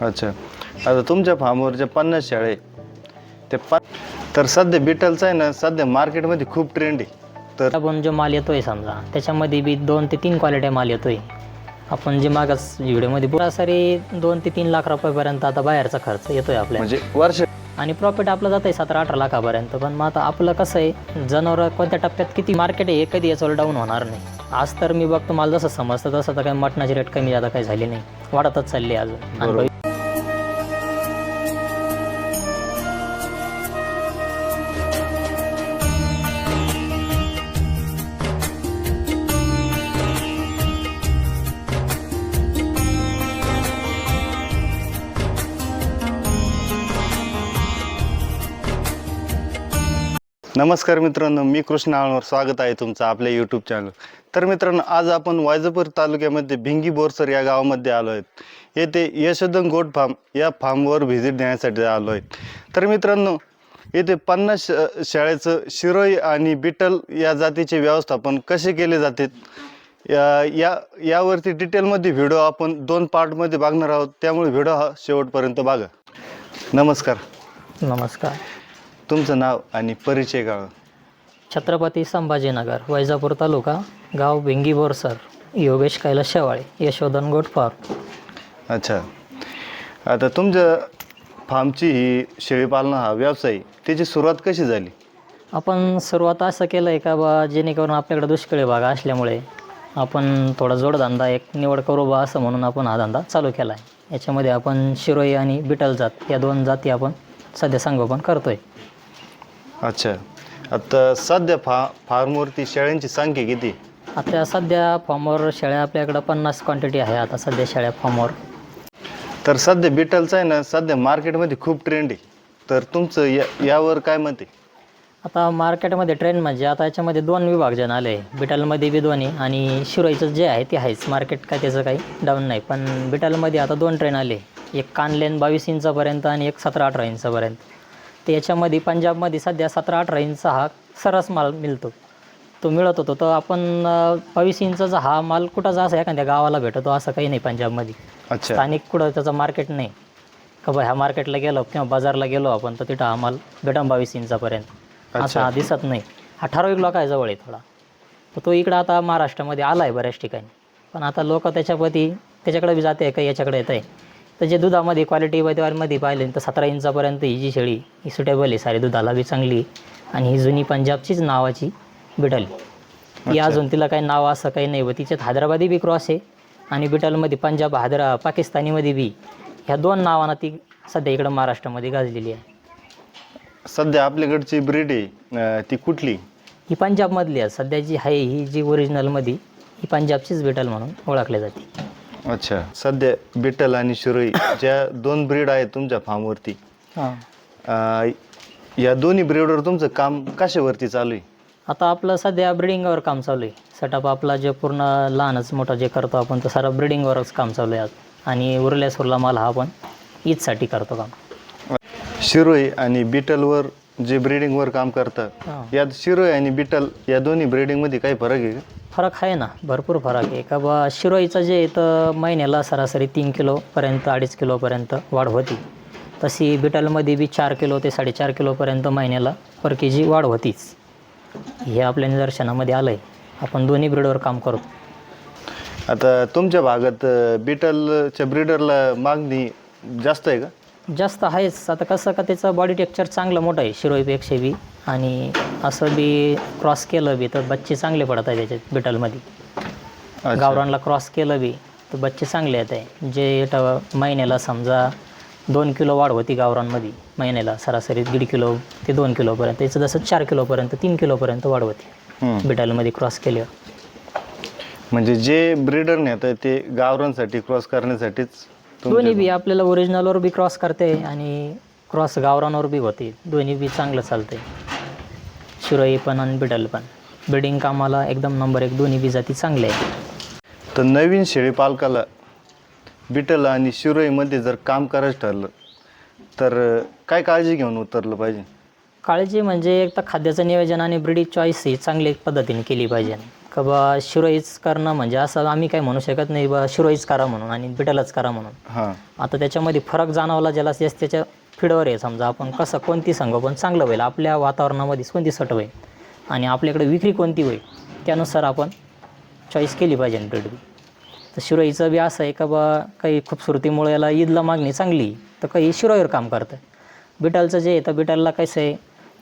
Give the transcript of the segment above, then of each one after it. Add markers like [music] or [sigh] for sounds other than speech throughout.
अच्छा. आता तुमच्या फार्मवर जे पन्नास आहे ते प तर सध्या बिटलचं आहे ना सध्या मार्केटमध्ये खूप ट्रेंड आहे. तर आपण जो माल येतोय समजा त्याच्यामध्ये बी दोन ते तीन क्वालिटी माल येतोय. आपण जे मागास व्हिडिओमध्ये सरासरी दोन ते तीन लाख रुपयापर्यंत आता बाहेरचा खर्च येतोय आपल्याला म्हणजे वर्ष आणि प्रॉफिट आपलं जात आहे सतरा अठरा लाखापर्यंत पण मग आता आपलं कसं आहे जनावर कोणत्या टप्प्यात किती मार्केट आहे हे कधी याच्यावर डाऊन होणार नाही. आज तर मी बघतो मला जसं समजतं तसं तर काही मटणाची रेट कमी जादा काही झाली नाही. वाढतच चालली आहे अजून. आणि नमस्कार मित्रांनो मी कृष्ण आळवर स्वागत आहे तुमचं आपल्या यूट्यूब चॅनल तर मित्रांनो आज आपण वायजापूर तालुक्यामध्ये भिंगी बोरसर या गावामध्ये आलो आहेत. येथे यशोधन गोट फार्म या फार्मवर व्हिजिट देण्यासाठी आलो आहे तर मित्रांनो येथे पन्नास शाळेचं शिरोई आणि बिटल या जातीचे व्यवस्थापन कसे केले जाते? या या यावरती डिटेलमध्ये व्हिडिओ आपण दोन पार्टमध्ये बघणार आहोत. त्यामुळे व्हिडिओ हा शेवटपर्यंत बघा. नमस्कार. नमस्कार. तुमचं नाव आणि परिचय कळवा छत्रपती संभाजीनगर वैजापूर तालुका गाव भिंगी बोरसर योगेश कैलास शेवाळे यशोधन गोट फार्म अच्छा. आता तुमच्या फार्मची ही शेळीपालन हा व्यवसाय त्याची सुरुवात कशी झाली? आपण सुरुवात असं केलं आहे का बा जेणेकरून आपल्याकडे दुष्काळी भाग असल्यामुळे आपण थोडा जोडधंदा एक निवड करू बा असं म्हणून आपण हा धंदा चालू केला आहे याच्यामध्ये आपण शिरोई आणि बिटल जात या दोन जाती आपण सध्या संगोपन करतोय. अच्छा. आता सध्या फा फार्मवरती शेळ्यांची संख्या किती? आता सध्या फॉर्मवर शेळ्या आपल्याकडं पन्नास क्वांटिटी आहे. आता सध्या शेळ्या फॉर्मवर. तर सध्या बिटलचं आहे ना सध्या मार्केटमध्ये खूप ट्रेंड आहे. तर तुमचं या यावर काय मत आहे? आता मार्केटमध्ये ट्रेंड म्हणजे आता याच्यामध्ये दोन विभाग जण आले. बिटालमध्ये बी दोन्ही आणि शिरोईचं जे आहे ते आहेच. मार्केट काय त्याचं काही डाऊन नाही. पण बिटालमध्ये आता दोन ट्रेन आले. एक कानलेन बावीस इंचापर्यंत आणि एक सतरा अठरा इंचापर्यंत. तर याच्यामध्ये पंजाबमध्ये सध्या सतरा अठरा इंचा हा सरस माल मिळतो. तो मिळत होतो. तर आपण बावीस इंचाचा हा माल कुठं जा असं एखाद्या गावाला भेटतो असं काही नाही पंजाबमध्ये. अच्छा. स्थानिक कुठं त्याचं मार्केट नाही. का बा ह्या मार्केटला गेलो किंवा बाजारला गेलो आपण तर तिथं हा माल भेटा बावीस इंचापर्यंत. असा हा दिसत नाही. हा ठराविक लोक आहे जवळ आहे थोडा. तर तो इकडं आता महाराष्ट्रामध्ये आला आहे बऱ्याच ठिकाणी. पण आता लोक त्याच्याप्रती त्याच्याकडे बी जाते काही याच्याकडे येत आहे. तर जे दुधामध्ये क्वालिटी मध्ये पाहिले तर सतरा इंचापर्यंत ही जी शेळी ही सुटेबल आहे सारी दुधाला बी चांगली आहे. आणि ही जुनी पंजाबचीच नावाची बिटल ती अजून तिला काही नाव असं काही नाही व तिच्यात हैदराबादी बी क्रॉस आहे आणि बिटलमध्ये पंजाब हैदरा पाकिस्तानीमध्ये बी. ह्या दोन नावानं ती सध्या इकडं महाराष्ट्रामध्ये गाजलेली आहे. सध्या आपल्याकडची ब्रीड आहे ती कुठली? ही पंजाबमधली आहे. सध्या जी आहे ही जी ओरिजिनलमध्ये ही पंजाबचीच बिटल म्हणून ओळखली जाते. अच्छा. सध्या बिटल आणि शिरोई [coughs] ज्या दोन ब्रीड आहेत तुमच्या फार्मवरती हां. या दोन्ही ब्रीडवर तुमचं काम कशावरती चालू आहे? आता आपलं सध्या ब्रिडिंगवर काम चालू आहे. सेटअप आपला जे पूर्ण लहानच मोठं जे करतो आपण तर सारं ब्रिडिंगवरच काम चालू आहे आज. आणि उरल्या सुरला माल हा आपण ईदसाठी करतो काम. शिरोई आणि बिटलवर जे ब्रीडिंगवर काम करतात यात शिरोई आणि बिटल या दोन्ही ब्रीडिंगमध्ये काही फरक आहे का? फरक आहे ना? भरपूर फरक आहे. का बा शिरोईचं जे तर महिन्याला सरासरी तीन किलोपर्यंत अडीच किलोपर्यंत वाढ होती. तशी बिटलमध्ये बी चार किलो ते साडेचार किलोपर्यंत महिन्याला पर के जी वाढ होतीच. हे आपल्या निदर्शनामध्ये आलं आहे आपण दोन्ही ब्रीडवर काम करू. आता तुमच्या भागात बिटलच्या ब्रीडरला मागणी जास्त आहे का? जास्त आहेच. आता कसं का त्याचं बॉडी टेक्चर चांगलं मोठं आहे शिरोईपेक्षा बी आणि असं बी क्रॉस केलं बी तर बच्चे चांगले पडत आहे त्याच्यात बिटलमध्ये. गावरानला क्रॉस केलं बी तर बच्चे चांगले येत आहे. जे ट- महिन्याला समजा दोन किलो वाढ होती गावरानमध्ये महिन्याला सरासरी दीड किलो ते दोन किलोपर्यंत त्याचं जसं चार किलोपर्यंत तीन किलोपर्यंत वाढ होती. बिटालमध्ये क्रॉस केल्यावर. म्हणजे जे ब्रीडर नेतं ते गावरांसाठी क्रॉस करण्यासाठीच दोन्ही बी आपल्याला ओरिजिनलवर बी क्रॉस करते आणि क्रॉस गावरानवर बी होते. दोन्ही बी चांगलं चालते शिरोई पण आणि बिडल पण. ब्रिडिंग कामाला एकदम नंबर एक दोन्ही बी जाती चांगले आहे. तर नवीन शेळी पालकाला बिटल आणि शिरोईमध्ये जर काम करायचं ठरलं तर काय काळजी घेऊन उतरलं पाहिजे? काळजी म्हणजे एक तर खाद्याचं नियोजन आणि ब्रिडिंग चॉईस ही चांगली पद्धतीने केली पाहिजे. का बा शिरोईच करणं म्हणजे असं आम्ही काही म्हणू शकत नाही बा शिरोईच करा म्हणून आणि बिटलच करा म्हणून. आता त्याच्यामध्ये फरक जाणवला ज्याला जास्त त्याच्या फिडवर आहे समजा आपण कसं कोणती संगोपन चांगलं होईल आपल्या वातावरणामध्ये कोणती सट होईल आणि आपल्याकडे विक्री कोणती होईल त्यानुसार आपण चॉईस केली पाहिजे ब्रीड बी तर शिरोईचं बी असं आहे का बा काही खूपसुरतीमुळे याला ईदला मागणी चांगली तर काही शिरोईवर काम करतं. बिटालचं जे आहे तर बिटालला कसं आहे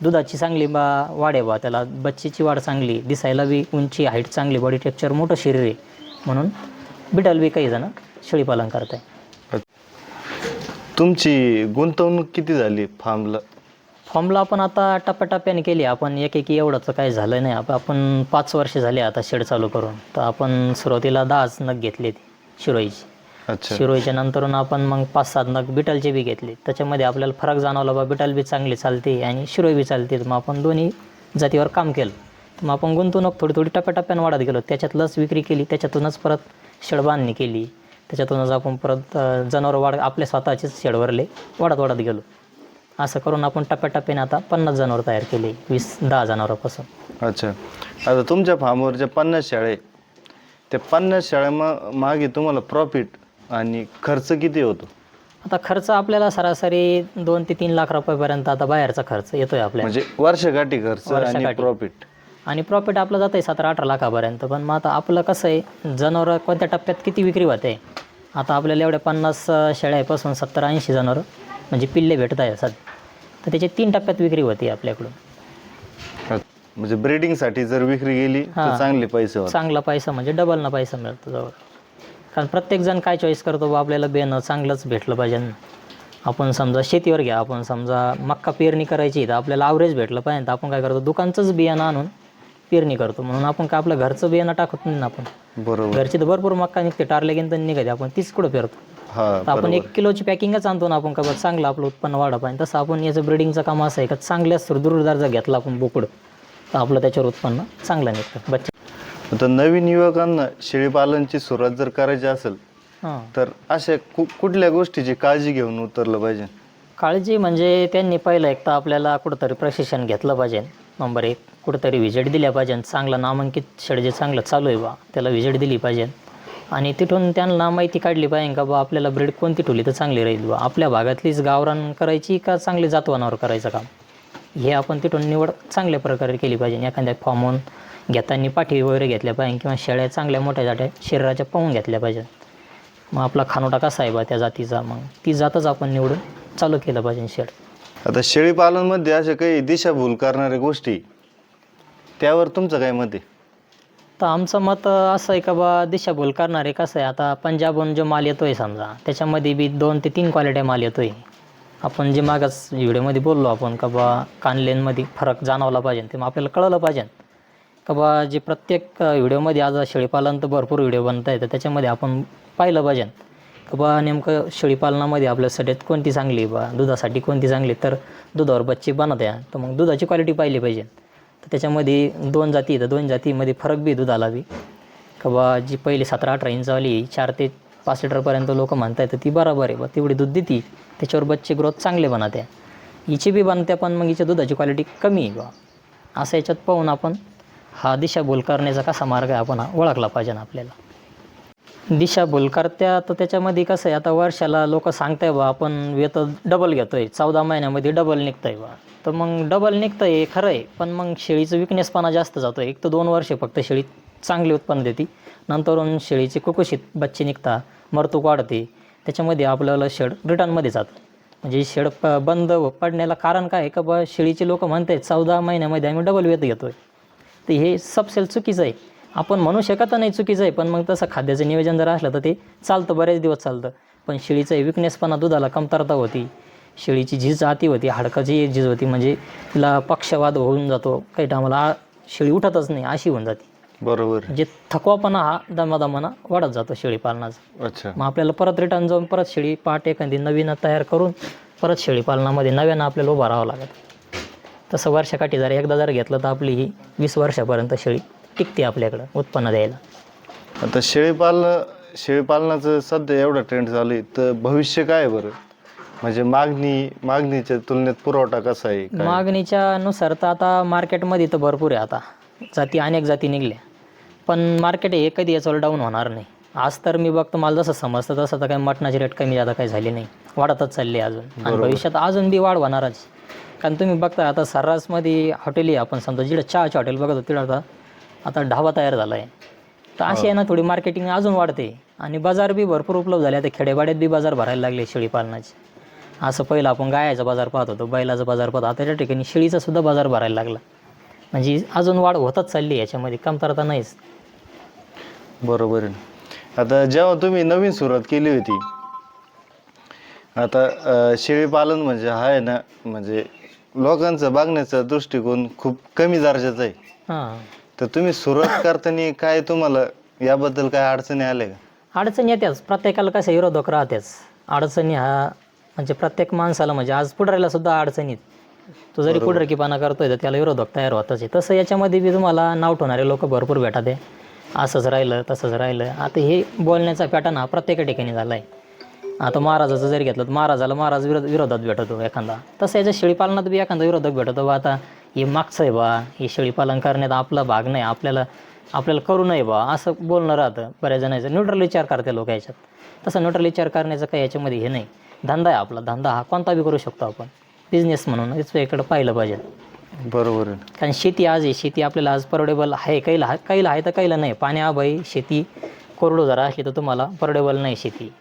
दुधाची चांगली बा वाढ आहे बा त्याला बच्चीची वाढ चांगली दिसायला बी उंची हाईट चांगली बॉडी टेक्चर मोठं शरीर आहे. म्हणून बिटाल बी काही जण शेळीपालन करत आहे तुमची गुंतवणूक किती झाली फार्मला? फॉर्मला आपण आता टप्प्याटप्प्याने केली आपण एक एक एवढं तर काही झालं नाही. आप- आपण पाच वर्ष झाले आता शेड चालू करून. तर आपण सुरुवातीला दहाच नग घेतले शिरोईची. अच्छा शिरोईच्या नंतरून आपण मग पाच सात नग बिटलचे बी घेतले. त्याच्यामध्ये आपल्याला फरक जाणवला बा बिटल बी चांगली चालते आणि शिरोई बी चालते. मग आपण दोन्ही जातीवर काम केलं. मग आपण गुंतवणूक थोडी थोडी टप्प्याटप्प्याने वाढत गेलो. त्याच्यातलंच विक्री केली त्याच्यातूनच परत शेड बांधणी केली. त्याच्यातूनच आपण परत जनावर वाढ आपल्या स्वतःचेच शेडवरले वाढत वाढत गेलो. असं करून आपण टप्प्याटप्प्याने आता पन्नास जनावर तयार केले वीस दहा जनावरापासून. अच्छा. आता तुमच्या फार्मवर ज्या पन्नास शाळे त्या पन्नास शाळा मा- मागे तुम्हाला प्रॉफिट आणि खर्च किती होतो? आता खर्च आपल्याला सरासरी दोन ते तीन लाख रुपयापर्यंत आता बाहेरचा खर्च येतोय आपल्याला. म्हणजे वर्षकाठी खर्च आणि. प्रॉफिट आणि प्रॉफिट आपलं जातं आहे सतरा अठरा लाखापर्यंत. पण मग आता आपलं कसं आहे जनावरं कोणत्या टप्प्यात किती विक्री होते? आता आपल्याला एवढ्या पन्नास अं, शेळ्यापासून सत्तर ऐंशी जनावरं म्हणजे पिल्ले भेटत आहे सध्या. तर त्याचे तीन टप्प्यात विक्री होती आपल्याकडून. म्हणजे ब्रीडिंगसाठी जर विक्री गेली तर हां. चांगले पैसे होतात. चांगला पैसा म्हणजे डबल ना पैसा मिळतो जवळ. कारण प्रत्येकजण काय चॉईस करतो बा आपल्याला बेनं चांगलंच भेटलं पाहिजे. आपण समजा शेतीवर घ्या आपण समजा मक्का पेरणी करायची तर आपल्याला आवरेज भेटलं पाहिजे. तर आपण काय करतो दुकानचंच बियाणं आणून पेरणी करतो. म्हणून आपण काय आपलं घरचं बियाणं टाकत नाही ना आपण. बरोबर. घरची तर भरपूर मक्का निघते टारले गेन तर निघते आपण तीच कुठं पेरतो? तर आपण एक किलोची पॅकिंगच आणतो ना आपण का चांगलं आपलं उत्पन्न वाढा पाहिजे. तसं आपण याचं ब्रिडिंगचं काम असं आहे का चांगल्या सुरदुरदार जर घेतला आपण बोकड तर आपलं त्याच्यावर उत्पन्न चांगलं निघतं. बच्चे आता नवीन युवकांना शेळीपालनची सुरुवात जर करायची असेल हां. तर अशा कु कुठल्या गोष्टीची काळजी घेऊन उतरलं पाहिजे? काळजी म्हणजे त्यांनी पहिलं एक तर आपल्याला कुठंतरी प्रशिक्षण घेतलं पाहिजे. नंबर एक कुठंतरी व्हिजिट दिल्या पाहिजे. चांगलं नामांकित शेड जे चांगलं चालू आहे बा त्याला व्हिजिट दिली पाहिजे. आणि तिथून त्यांना माहिती काढली पाहिजे का बा आपल्याला ब्रीड कोणती ठेवली तर चांगली राहील बा. आपल्या भागातलीच गावरान करायची का चांगली जातवानावर करायचं काम? हे आपण तिथून निवड चांगल्या प्रकारे केली पाहिजे. एखाद्या फॉर्महून घेताना पाठी वगैरे घेतल्या पाहिजे किंवा शेळ्या चांगल्या मोठ्या जाट्या शरीराच्या पाहून घेतल्या पाहिजे मग आपला खानोटा कसा आहे बा त्या जातीचा? मग ती जातच आपण निवडून चालू केलं पाहिजे शेड आता शेळीपालनमध्ये अशा काही दिशाभूल करणाऱ्या गोष्टी त्यावर तुमचं काय मत आहे? तर आमचं मत असं आहे का बा दिशाभूल करणारे कसं आहे? आता पंजाबहून जो माल येतो आहे समजा त्याच्यामध्ये बी दोन ते तीन क्वालिटी माल येतो आहे आपण जे मागच व्हिडिओमध्ये बोललो आपण का बा कानलेनमध्ये फरक जाणवला पाहिजे ते मग आपल्याला कळलं पाहिजे. का बा जे प्रत्येक व्हिडिओमध्ये आज शेळीपालन तर भरपूर व्हिडिओ बनत आहे तर त्याच्यामध्ये आपण पाहिलं पाहिजे का बा नेमकं शेळीपालनामध्ये आपल्या सड्यात कोणती चांगली आहे बा? दुधासाठी कोणती चांगली तर दुधावर बच्चे बनत आहे. तर मग दुधाची क्वालिटी पाहिली पाहिजे. तर त्याच्यामध्ये दोन जाती तर दोन जातीमध्ये फरक बी दुधाला बी. का बा जी पहिली सतरा अठरा इंचवाली चार ते पाच लिटरपर्यंत लोक म्हणतात तर ती बरोबर आहे बा. तेवढी दूध देते त्याच्यावर बच्चे ग्रोथ चांगले बनते हिची बी बनते पण मग हिच्या दुधाची क्वालिटी कमी आहे बा. असं याच्यात पाहून आपण हा दिशाभूल करण्याचा कसा मार्ग आहे आपण ओळखला पाहिजे ना आपल्याला. दिशाभूल बोलकारत्या तर त्याच्यामध्ये कसं आहे आता वर्षाला लोक सांगताय बा आपण वेतन डबल घेतोय चौदा महिन्यामध्ये डबल निघतंय बा. तर मग डबल निघतंय आहे खरं आहे पण मग शेळीचं विकनेसपणा जास्त जातो एक तर दोन वर्षे फक्त शेळी चांगली उत्पन्न देते. नंतरून शेळीचे कुकुशीत बच्चे निघता मरतूक वाढते. त्याच्यामध्ये आपल्याला शेड रिटर्नमध्ये जातं. म्हणजे शेड प बंद पडण्याला कारण काय आहे का बा शेळीचे लोक म्हणतात चौदा महिन्यामध्ये आम्ही डबल वेत घेतोय. तर हे सबसेल चुकीचं आहे. आपण म्हणू शकत नाही चुकीचं आहे पण मग तसं खाद्याचं नियोजन जर असलं तर ते चालतं बरेच दिवस चालतं. पण शेळीचं विकनेसपणा दुधाला कमतरता होती. शेळीची झीज आती होती हाडकाची झीज होती म्हणजे तिला पक्षवाद होऊन जातो. काही टायमाला शेळी उठतच नाही अशी होऊन जाते. बरोबर. म्हणजे थकवापणा हा दमादमाना वाढत जातो शेळी पालनाचा. अच्छा. मग आपल्याला परत रिटर्न जाऊन परत शेळी पाट एखादी नवीन तयार करून परत शेळी पालनामध्ये नव्यानं आपल्याला उभं राहावं लागत. तसं वर्षाकाठी जर एकदा जर घेतलं तर आपली ही वीस वर्षापर्यंत शेळी टिकते आपल्याकडं उत्पन्न द्यायला. आता शेळीपालन शेळीपालनाचं सध्या एवढा ट्रेंड चालू आहे तर भविष्य काय आहे बरं? म्हणजे मागणी मागणीच्या तुलनेत पुरवठा कसा आहे? काय? मागणीच्या नुसार तर आता मार्केटमध्ये तर भरपूर आहे आता. जाती अनेक जाती निघल्या. पण मार्केट हे कधी याच्यावर डाऊन होणार नाही. आज तर मी बघतो मला जसं समजतं तसं तर काही मटणाची रेट कमी जादा काही झाली नाही. वाढतच चालली आहे अजून. आणि भविष्यात अजून बी वाढ होणारच कारण तुम्ही बघता आता सर्रासमध्ये हॉटेल आपण समजा जिकडं चहाचे हॉटेल बघतो तिकडं आता आता ढाबा तयार झाला आहे तर अशी आहे ना थोडी मार्केटिंग अजून वाढते. आणि बाजार बी भरपूर उपलब्ध झाले. आता खेडेपाड्यात बी बाजार भरायला लागले शेळी पालनाचे. असं पहिलं आपण गायाचा बाजार पाहत होतो बैलाचा बाजार पाहतो आता त्या ठिकाणी शेळीचा सुद्धा बाजार भरायला लागला. म्हणजे अजून वाढ होतच चालली आहे याच्यामध्ये कमतरता नाहीच. बरोबर आहे. आता जेव्हा तुम्ही नवीन सुरुवात केली होती आता शेळीपालन म्हणजे हा आहे ना म्हणजे लोकांचा बघण्याचा दृष्टिकोन खूप कमी दर्जाचा आहे. हां. तर तुम्ही सुरुवात करताना काय तुम्हाला याबद्दल काय अडचणी आल्या का? अडचणी येत्याच. प्रत्येकाला कसं विरोधक राहतेच अडचणी हा म्हणजे प्रत्येक माणसाला म्हणजे आज पुढारीला सुद्धा अडचणीत तो जरी पुढरकीपणा करतोय तर त्याला विरोधक तयार होतच आहे. तसं याच्यामध्ये बी तुम्हाला नाव ठेवणारे लोक भरपूर भेटत आहे असंच राहिलं तसंच राहिलं. आता हे बोलण्याचा पॅटर्न हा प्रत्येक ठिकाणी झाला आहे आता महाराजाचं जरी घेतलं तर महाराजाला महाराज विरोध विरोधात भेटतो एखादा. तसं याच्या शेळीपालनात बी एखादा विरोधक भेटतो बा. आता हे मागचं आहे बा. हे शेळीपालन करण्यात आपला भाग नाही. आपल्याला आपल्याला करू नये बा. असं बोलणं राहतं बऱ्याच जणांचं. न्यूट्रल विचार करते लोक याच्यात. तसं न्यूट्रल विचार करण्याचं काही याच्यामध्ये हे नाही. धंदा आहे आपला. धंदा हा कोणता बी करू शकतो आपण. बिझनेस म्हणून. इकडं पाहिलं पाहिजे. बरोबर कारण शेती आज आहे. शेती आपल्याला आज परवडेबल आहे. काहीला आहे काहीला आहे तर काहीला नाही. पाण्याअभावी शेती. कोरडो जरा असली तर तुम्हाला परवडेबल नाही शेती.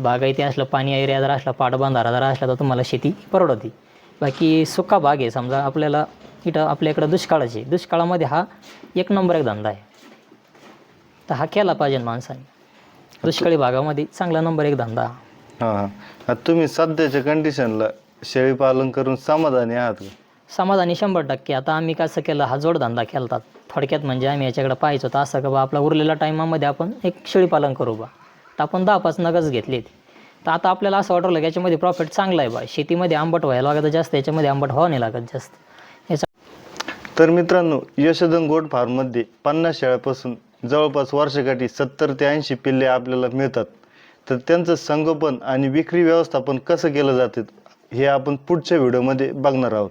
बागायती असलं पाणी एरिया जर असला पाटबंधारा जरा असला तर तुम्हाला शेती परवडती. बाकी सुका भाग आहे समजा आपल्याला इथं आपल्या इकडं दुष्काळाची. दुष्काळामध्ये हा एक नंबर एक धंदा आहे. तर हा केला पाहिजे माणसाने. दुष्काळी भागामध्ये चांगला नंबर एक धंदा. हा. तुम्ही सध्याच्या कंडिशनला शेळीपालन करून समाधानी आहात का? समाधानी शंभर टक्के. आता आम्ही कसं केलं हा जोडधंदा केला थोडक्यात म्हणजे आम्ही याच्याकडे पाहायचो तर असं का बा आपला उरलेल्या टायमामध्ये आपण एक शेळीपालन करू बा. तर आपण दहा पाच नगच घेतले तर आता आपल्याला असं वाटलं की याच्यामध्ये प्रॉफिट चांगला आहे बा. शेतीमध्ये आंबट व्हायला लागत जास्त याच्यामध्ये आंबट व्हावं नाही लागत जास्त. याचा तर मित्रांनो यशोधन गोट फार्ममध्ये पन्नास शेळ्यापासून जवळपास वर्षाकाठी सत्तर ते ऐंशी पिल्ले आपल्याला मिळतात. तर त्यांचं संगोपन आणि विक्री व्यवस्थापन कसं केलं जाते हे आपण पुढच्या व्हिडिओमध्ये बघणार आहोत.